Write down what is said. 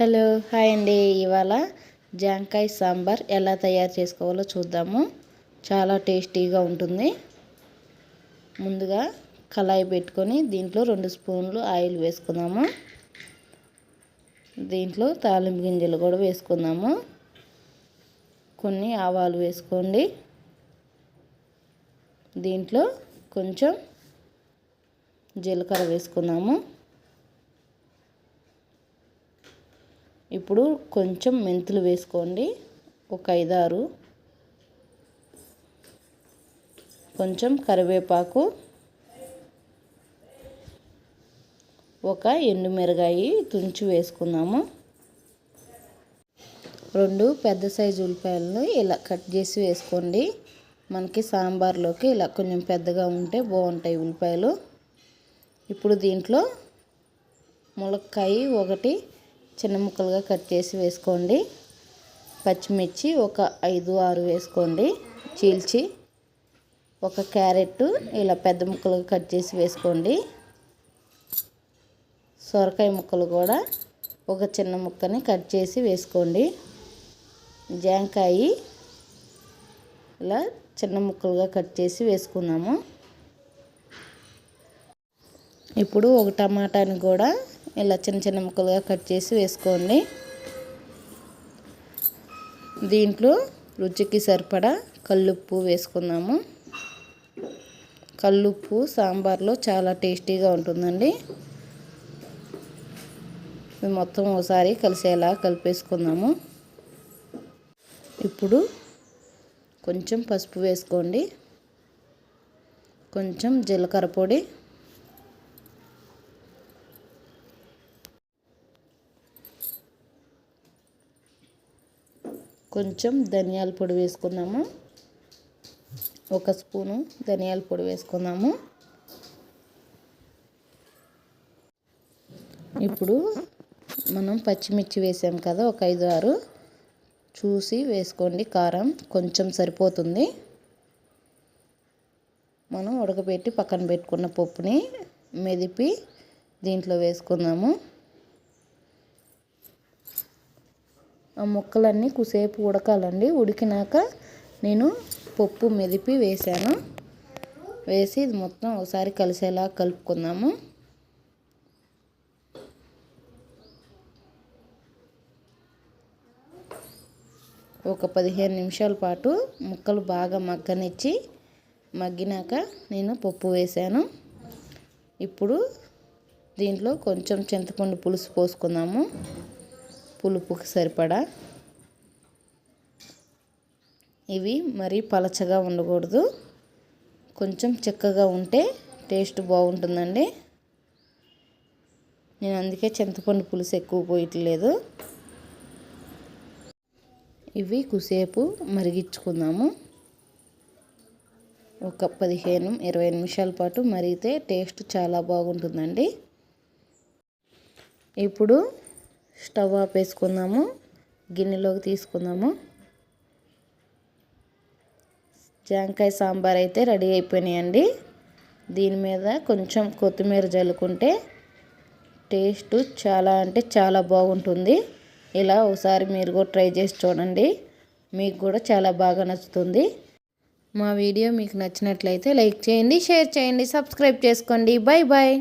Hello hi అండి. ఇవాళ జాంకాయ సాంబార్ ఎలా తయారు చేసుకోవాలో చూద్దాము. చాలా టేస్టీగా ఉంటుంది. ముందుగా కళాయి పెట్టుకొని దీంట్లో రెండు స్పూన్లు ఆయిల్ వేసుకుందాము. దీంట్లో తాలింపు గింజలు కూడా వేసుకుందాము. కొన్ని ఆవాలు వేసుకోండి. దీంట్లో కొంచెం జీలకర్ర వేసుకుందాము. ఇప్పుడు కొంచెం మెంతులు వేసుకోండి. ఒక ఐదారు. కొంచెం కరివేపాకు. ఒక ఎండుమిరగాయి తుంచి వేసుకుందాము. రెండు పెద్ద సైజు ఉల్లిపాయలను ఇలా కట్ చేసి వేసుకోండి. మనకి సాంబార్లోకి ఇలా కొంచెం పెద్దగా ఉంటే బాగుంటాయి ఉల్లిపాయలు. ఇప్పుడు దీంట్లో ములక్కాయ ఒకటి చిన్న ముక్కలుగా కట్ చేసి వేసుకోండి. పచ్చిమిర్చి ఒక ఐదు ఆరు వేసుకోండి. చీల్చి ఒక క్యారెట్ ఇలా పెద్ద ముక్కలుగా కట్ చేసి వేసుకోండి. సొరకాయ ముక్కలు కూడా ఒక చిన్న ముక్కని కట్ చేసి వేసుకోండి. జాంకాయ ఇలా చిన్న ముక్కలుగా కట్ చేసి వేసుకున్నాము. ఇప్పుడు ఒక టమాటాని కూడా ఇలా చిన్న చిన్న ముక్కలుగా కట్ చేసి వేసుకోండి. దీంట్లో రుచికి సరిపడా కల్లుప్పు వేసుకుందాము. కల్లుప్పు సాంబార్లో చాలా టేస్టీగా ఉంటుందండి. మొత్తం ఒకసారి కలిసేలా కలిపేసుకుందాము. ఇప్పుడు కొంచెం పసుపు వేసుకోండి. కొంచెం జీలకర్ర పొడి కొంచెం ధనియాల పొడి వేసుకుందాము. ఒక స్పూను ధనియాల పొడి వేసుకుందాము. ఇప్పుడు మనం పచ్చిమిర్చి వేసాం కదా ఒక ఐదు ఆరు. చూసి వేసుకోండి కారం కొంచెం సరిపోతుంది. మనం ఉడకబెట్టి పక్కన పెట్టుకున్న పప్పుని మెదిపి దీంట్లో వేసుకుందాము. ముక్కలన్నీ కుసేపు ఉడకాలండి. ఉడికినాక నేను పప్పు మెదిపి వేసాను వేసి ఇది మొత్తం ఒకసారి కలిసేలా కలుపుకుందాము. ఒక పదిహేను నిమిషాల పాటు ముక్కలు బాగా మగ్గనిచ్చి మగ్గినాక నేను పప్పు వేసాను ఇప్పుడు దీంట్లో కొంచెం చింతపండు పులుసు పోసుకుందాము. పులుపుకి సరిపడా ఇవి మరీ పలచగా ఉండకూడదు. కొంచెం చిక్కగా ఉంటే టేస్ట్ బాగుంటుందండి. నేను అందుకే చింతపండు పులుసు ఎక్కువ పోయట్లేదు. ఇవి కుసేపు మరిగించుకుందాము. ఒక పదిహేను ఇరవై నిమిషాల పాటు మరిగితే టేస్ట్ చాలా బాగుంటుందండి. ఇప్పుడు స్టవ్ ఆపేసుకుందాము గిన్నెలోకి తీసుకుందాము జాంకాయ సాంబార్ అయితే రెడీ అయిపోయినాయండి. దీని మీద కొంచెం కొత్తిమీర జల్లుకుంటే టేస్ట్ చాలా అంటే చాలా బాగుంటుంది. ఇలా ఒకసారి మీరు కూడా ట్రై చేసి చూడండి. మీకు కూడా చాలా బాగా నచ్చుతుంది. మా వీడియో మీకు నచ్చినట్లయితే లైక్ చేయండి షేర్ చేయండి సబ్స్క్రైబ్ చేసుకోండి. Bye bye